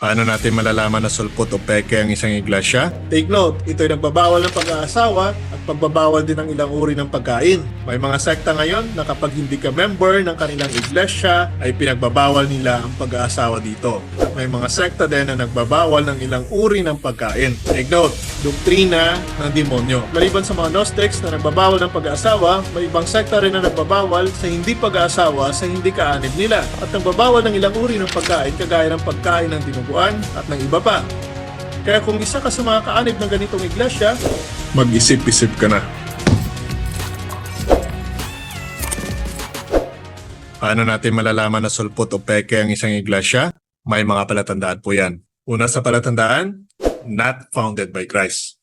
Paano natin malalaman na sulpot o peke ang isang iglesia? Take note, ito ay nagbabawal ng pag-aasawa at pagbabawal din ng ilang uri ng pagkain. May mga sekta ngayon na kapag hindi ka member ng kanilang iglesia ay pinagbabawal nila ang pag-aasawa dito. May mga sekta din na nagbabawal ng ilang uri ng pagkain. Take note, doktrina ng demonyo. Maliban sa mga Gnostics na nagbabawal ng pag-aasawa, may ibang sekta rin na nagbabawal sa hindi pag-aasawa sa hindi kaanib nila. At nagbabawal ng ilang uri ng pagkain kagaya ng pagkain ng dinuguan at ng iba pa. Kaya kung isa ka sa mga kaanib ng ganitong iglesia, mag-isip-isip ka na. Paano natin malalaman na sulpot o peke ang isang iglesia? May mga palatandaan po yan. Una sa palatandaan, not founded by Christ.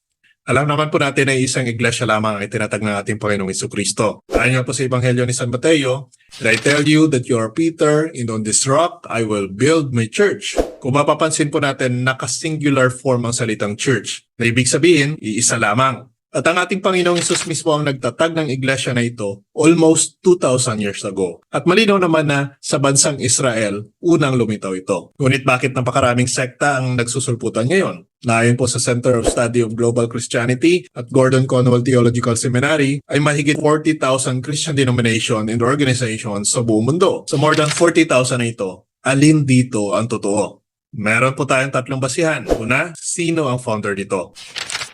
Alam naman po natin na isang iglesia lamang ang itinatag ng ating Panginoong Iso Kristo. Ayon po sa Ebanghelyo ni San Mateo, And I tell you that you are Peter, and on this rock I will build my church. Kung mapapansin po natin, naka-singular form ang salitang church. Na ibig sabihin, iisa lamang. At ang ating Panginoong Isus mismo ang nagtatag ng iglesia na ito almost 2,000 years ago. At malinaw naman na sa bansang Israel, unang lumitaw ito. Ngunit bakit napakaraming sekta ang nagsusulputan ngayon? Nayon po sa Center of Study of Global Christianity at Gordon Conwell Theological Seminary ay mahigit 40,000 Christian denomination and organizations sa buong mundo. Sa more than 40,000 na ito, alin dito ang totoo? Meron po tayong tatlong basihan. Una, sino ang founder nito?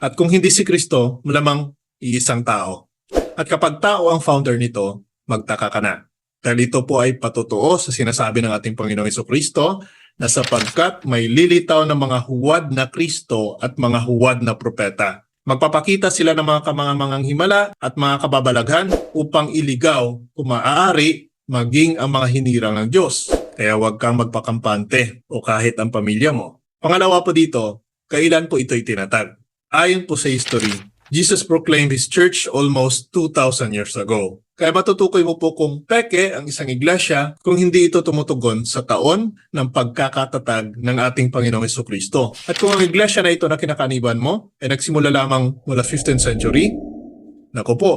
At kung hindi si Kristo, malamang iisang tao. At kapag tao ang founder nito, magtaka ka na. Dahil ito po ay patotoo sa sinasabi ng ating Panginoong Kristo na sapagkat may lilitaw ng mga huwad na Kristo at mga huwad na propeta. Magpapakita sila ng mga kamangamangang himala at mga kababalaghan upang iligaw kung maaari maging ang mga hinirang ng Diyos. Kaya huwag kang magpakampante o kahit ang pamilya mo. Pangalawa po dito, kailan po ito itinatag? Ayon po sa history, Jesus proclaimed His church almost 2,000 years ago. Kaya matutukoy mo po kung peke ang isang iglesia kung hindi ito tumutugon sa taon ng pagkakatatag ng ating Panginoong Yeso Kristo. At kung ang iglesia na ito na kinakaniban mo ay nagsimula lamang mula 15th century, nako po,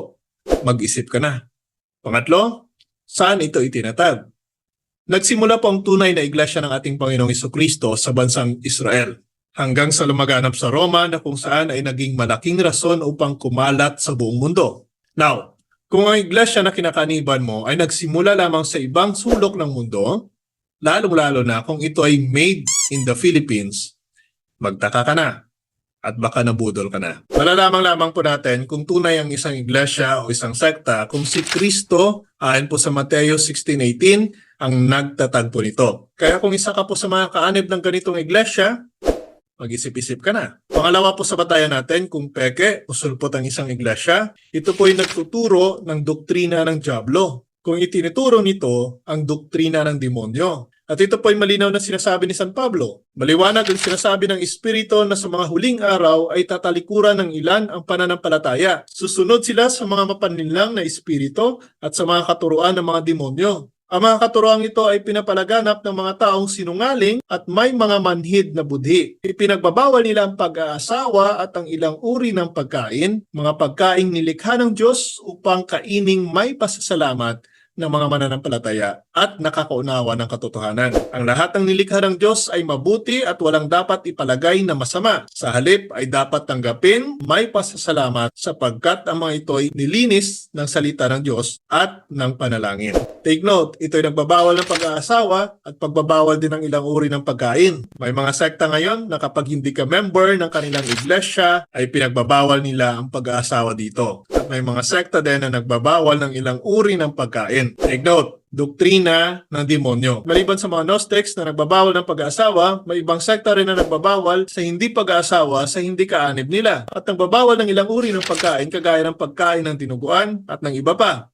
mag-isip ka na. Pangatlo, saan ito itinatag? Nagsimula po ang tunay na iglesia ng ating Panginoong Kristo sa bansang Israel hanggang sa lumaganap sa Roma na kung saan ay naging malaking rason upang kumalat sa buong mundo. Now, kung ang iglesia na kinakaniban mo ay nagsimula lamang sa ibang sulok ng mundo, lalong-lalo na kung ito ay made in the Philippines, magtaka ka na at baka nabudol ka na. Malalaman lamang po natin kung tunay ang isang iglesia o isang sekta kung si Kristo, ayon po sa Mateo 16.18, ang nagtatag po nito. Kaya kung isa ka po sa mga kaanib ng ganitong iglesia, mag-isip-isip ka na. Pangalawa po sa batayan natin kung peke o sulpot ang isang iglesia, ito po ay nagtuturo ng doktrina ng Diablo. Kung itinuturo nito ang doktrina ng demonyo. At ito po ay malinaw na sinasabi ni San Pablo. Maliwanag ang sinasabi ng Espiritu na sa mga huling araw ay tatalikuran ng ilan ang pananampalataya. Susunod sila sa mga mapanlinlang na Espiritu at sa mga katuruan ng mga demonyo. Ang mga katuroang ito ay pinapalaganap ng mga taong sinungaling at may mga manhid na budhi. Ipinagbabawal nila ang pag-aasawa at ang ilang uri ng pagkain, mga pagkaing nilikha ng Diyos upang kaining may pasasalamat ng mga mananampalataya at nakakaunawa ng katotohanan. Ang lahat ng nilikha ng Diyos ay mabuti at walang dapat ipalagay na masama. Sa halip ay dapat tanggapin may pasasalamat sapagkat ang mga ito ay nilinis ng salita ng Diyos at ng panalangin. Take note, ito ay nagbabawal ng pag-aasawa at pagbabawal din ng ilang uri ng pagkain. May mga sekta ngayon na kapag hindi ka member ng kanilang iglesia ay pinagbabawal nila ang pag-aasawa dito. At may mga sekta din na nagbabawal ng ilang uri ng pagkain. Take note, doktrina ng demonyo. Maliban sa mga Gnostics na nagbabawal ng pag-aasawa, may ibang sekta rin na nagbabawal sa hindi pag-aasawa sa hindi kaanib nila. At nagbabawal ng ilang uri ng pagkain kagaya ng pagkain ng dinuguan at ng iba pa.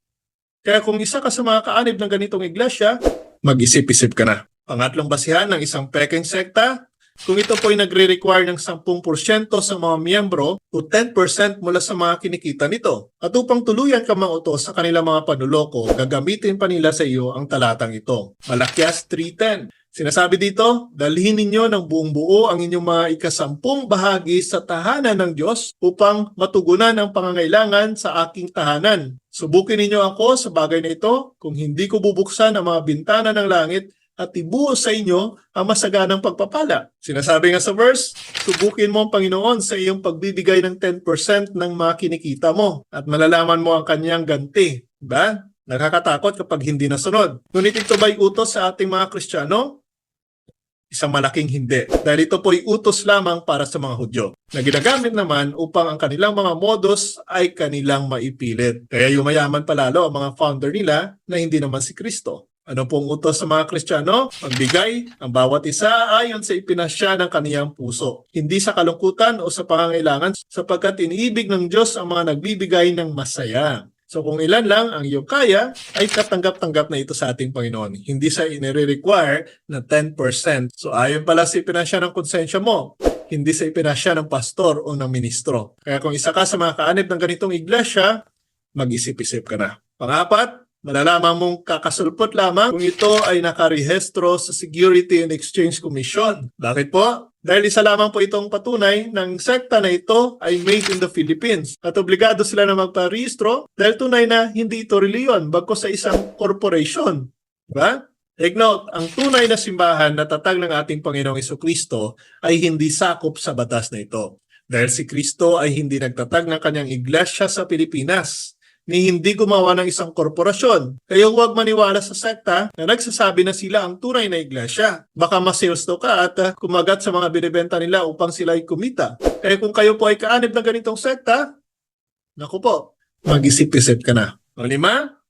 Kaya kung isa ka sa mga kaanib ng ganitong iglesia, mag-isip-isip ka na. Pangatlong basihan ng isang peking sekta, kung ito po ay nagre-require ng 10% sa mga miyembro o 10% mula sa mga kinikita nito. At upang tuluyan ka mautos sa kanilang mga panuloko, gagamitin pa nila sa iyo ang talatang ito. Malakyas 3.10 Sinasabi dito, dalhin ninyo ng buong buo ang inyong mga ikasampung bahagi sa tahanan ng Diyos upang matugunan ang pangangailangan sa aking tahanan. Subukin ninyo ako sa bagay na ito kung hindi ko bubuksan ang mga bintana ng langit at ibuhos sa inyo ang masaganang pagpapala. Sinasabi nga sa verse, subukin mo ang Panginoon sa iyong pagbibigay ng 10% ng mga kinikita mo at malalaman mo ang kanyang ganti. Diba? Nakakatakot kapag hindi nasunod. Ngunit ito ba'y utos sa ating mga Kristiyano? Isang malaking hindi. Dahil ito po'y utos lamang para sa mga Hudyo na ginagamit naman upang ang kanilang mga modus ay kanilang maipilit. Kaya yumayaman palalo ang mga founder nila na hindi naman si Kristo. Ano pong utos sa mga Kristiyano? Magbigay ang bawat isa ayon sa ipinasya ng kaniyang puso. Hindi sa kalungkutan o sa pangangailangan sapagkat iniibig ng Diyos ang mga nagbibigay ng masaya. So kung ilan lang ang iyong kaya, ay katanggap-tanggap na ito sa ating Panginoon. Hindi sa inire-require na 10%. So ayon pala sa ipinasya ng konsensya mo, hindi sa ipinasya ng pastor o ng ministro. Kaya kung isa ka sa mga kaanib ng ganitong iglesia, mag-isip-isip ka na. Pangapat, malalaman mong kakasulpot lamang kung ito ay nakarehistro sa Security and Exchange Commission. Bakit po? Dahil isa lamang po itong patunay ng sekta na ito ay made in the Philippines. At obligado sila na magparehistro dahil tunay na hindi ito reliyon bagko sa isang corporation. Diba? Take note, ang tunay na simbahan na tatag ng ating Panginoong Kristo ay hindi sakop sa batas na ito. Dahil si Kristo ay hindi nagtatag ng kanyang iglesia sa Pilipinas ni hindi gumawa ng isang korporasyon. Kaya huwag maniwala sa sekta na nagsasabi na sila ang tunay na iglesia. Baka masales to ka at uh, kumagat sa mga binibenta nila upang sila ay kumita. Kaya kung kayo po ay kaanib ng ganitong sekta, naku po, mag-isip-isip ka na. O lima,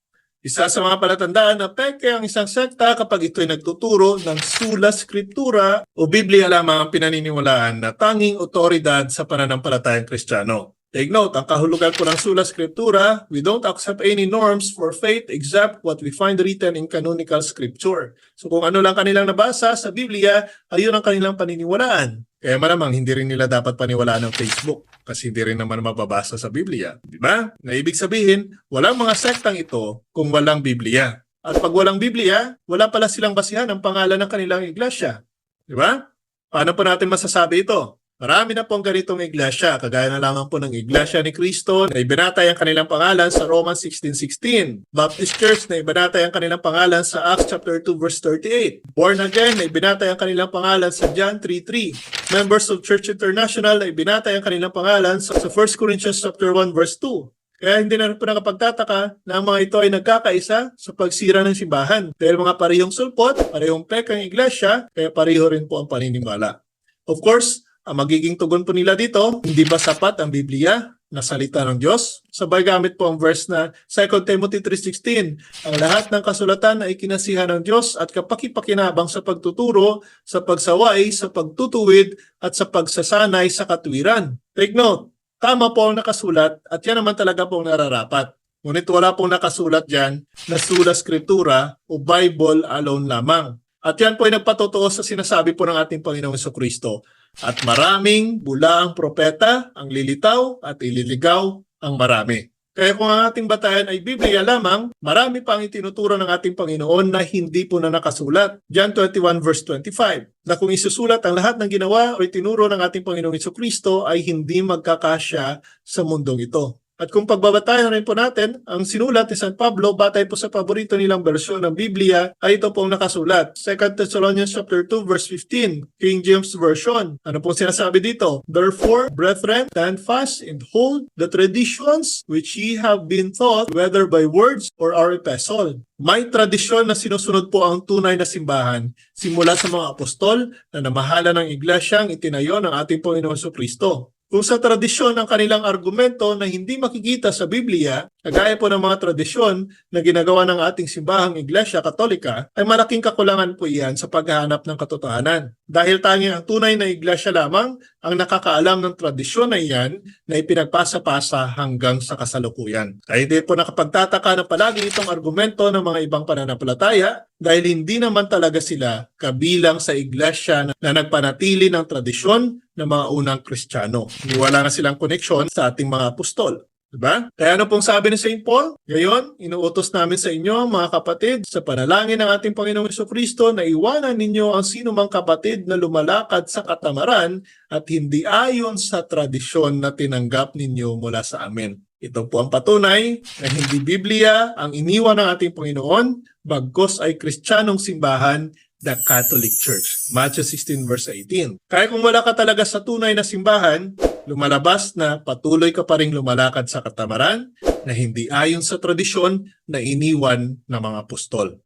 isa sa mga palatandaan na peke ang isang sekta kapag ito'y nagtuturo ng sula skriptura o Biblia lamang ang pinaniniwalaan na tanging otoridad sa pananampalatayang Kristiyano. Take note, ang kahulugan po ng Sula Scriptura, we don't accept any norms for faith except what we find written in canonical scripture. So kung ano lang kanilang nabasa sa Biblia, ayun ang kanilang paniniwalaan. Kaya malamang hindi rin nila dapat paniwalaan ng Facebook kasi hindi rin naman mababasa sa Biblia. Di ba? Na ibig sabihin, walang mga sektang ito kung walang Biblia. At pag walang Biblia, wala pala silang basihan ang pangalan ng kanilang iglesia. Di ba? Paano po natin masasabi ito? Marami na pong ganitong iglesia, kagaya na lamang po ng iglesia ni Cristo na ibinatay ang kanilang pangalan sa Romans 16.16. Baptist Church na ibinatay ang kanilang pangalan sa Acts chapter 2 verse 38. Born Again na ibinatay ang kanilang pangalan sa John 3.3. Members of Church International na ibinatay ang kanilang pangalan sa, sa 1 Corinthians chapter 1 verse 2. Kaya hindi na po nakapagtataka na ang mga ito ay nagkakaisa sa pagsira ng simbahan. Dahil mga parehong sulpot, parehong pekang iglesia, kaya pareho rin po ang paninimala. Of course, ang magiging tugon po nila dito, hindi ba sapat ang Biblia na salita ng Diyos? Sabay gamit po ang verse na 2 Timothy 3.16, ang lahat ng kasulatan ay kinasihan ng Diyos at kapakipakinabang sa pagtuturo, sa pagsaway, sa pagtutuwid, at sa pagsasanay sa katwiran. Take note, tama po ang nakasulat at yan naman talaga po ang nararapat. Ngunit wala pong nakasulat dyan na sula skriptura o Bible alone lamang. At yan po ay nagpatotoo sa sinasabi po ng ating Panginoong Kristo at maraming bula ang propeta ang lilitaw at ililigaw ang marami. Kaya kung ang ating batayan ay Biblia lamang, marami pa ang itinuturo ng ating Panginoon na hindi po na nakasulat. John 21 verse 25, na kung isusulat ang lahat ng ginawa o itinuro ng ating Panginoong Kristo ay hindi magkakasya sa mundong ito. At kung pagbabatayan rin po natin, ang sinulat ni San Pablo batay po sa paborito nilang bersyon ng Biblia ay ito pong nakasulat. 2 Thessalonians chapter 2 verse 15, King James Version. Ano pong sinasabi dito? Therefore, brethren, stand fast and hold the traditions which ye have been taught, whether by words or our epistle. May tradisyon na sinusunod po ang tunay na simbahan simula sa mga apostol na namahala ng iglesyang itinayo ng ating Panginoon Kristo. Kung sa tradisyon ng kanilang argumento na hindi makikita sa Biblia, kagaya po ng mga tradisyon na ginagawa ng ating simbahang Iglesia Katolika, ay malaking kakulangan po iyan sa paghahanap ng katotohanan. Dahil tanging ang tunay na iglesia lamang ang nakakaalam ng tradisyon na iyan na ipinagpasa-pasa hanggang sa kasalukuyan. Kaya hindi po nakapagtataka na palagi itong argumento ng mga ibang pananampalataya dahil hindi naman talaga sila kabilang sa iglesia na, na nagpanatili ng tradisyon ng mga unang Kristiyano. Wala na silang koneksyon sa ating mga apostol. Diba? Kaya ano pong sabi ni St. Paul? Ngayon, inuutos namin sa inyo, mga kapatid, sa panalangin ng ating Panginoong Kristo na iwanan ninyo ang sinumang kapatid na lumalakad sa katamaran at hindi ayon sa tradisyon na tinanggap ninyo mula sa amin. Ito po ang patunay na hindi Biblia ang iniwan ng ating Panginoon, bagkos ay Kristiyanong simbahan the Catholic Church. Matthew 16 verse 18. Kaya kung wala ka talaga sa tunay na simbahan, lumalabas na patuloy ka pa rin lumalakad sa katamaran na hindi ayon sa tradisyon na iniwan ng mga apostol.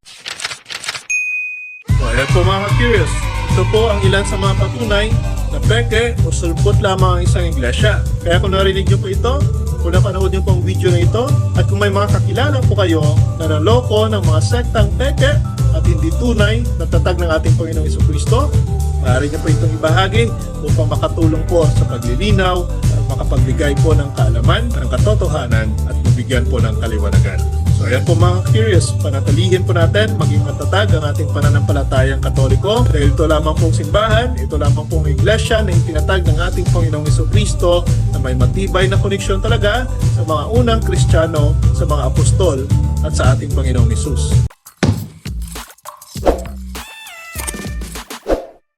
So, ayan po mga curious. Ito po ang ilan sa mga patunay na peke o sulpot lamang ang isang iglesia. Kaya kung narinig niyo po ito, kung napanood niyo po ang video na ito, at kung may mga kakilala po kayo na naloko ng mga sektang peke at hindi tunay na tatag ng ating Panginoong Kristo, maaari niyo po itong ibahagi upang makatulong po sa paglilinaw at makapagbigay po ng kaalaman, ng katotohanan at mabigyan po ng kaliwanagan. So ayan po mga curious, panatilihin po natin maging matatag ang ating pananampalatayang katoliko dahil ito lamang pong simbahan, ito lamang pong iglesia na itinatag ng ating Panginoong Iso Kristo na may matibay na koneksyon talaga sa mga unang Kristiyano, sa mga apostol at sa ating Panginoong Isus.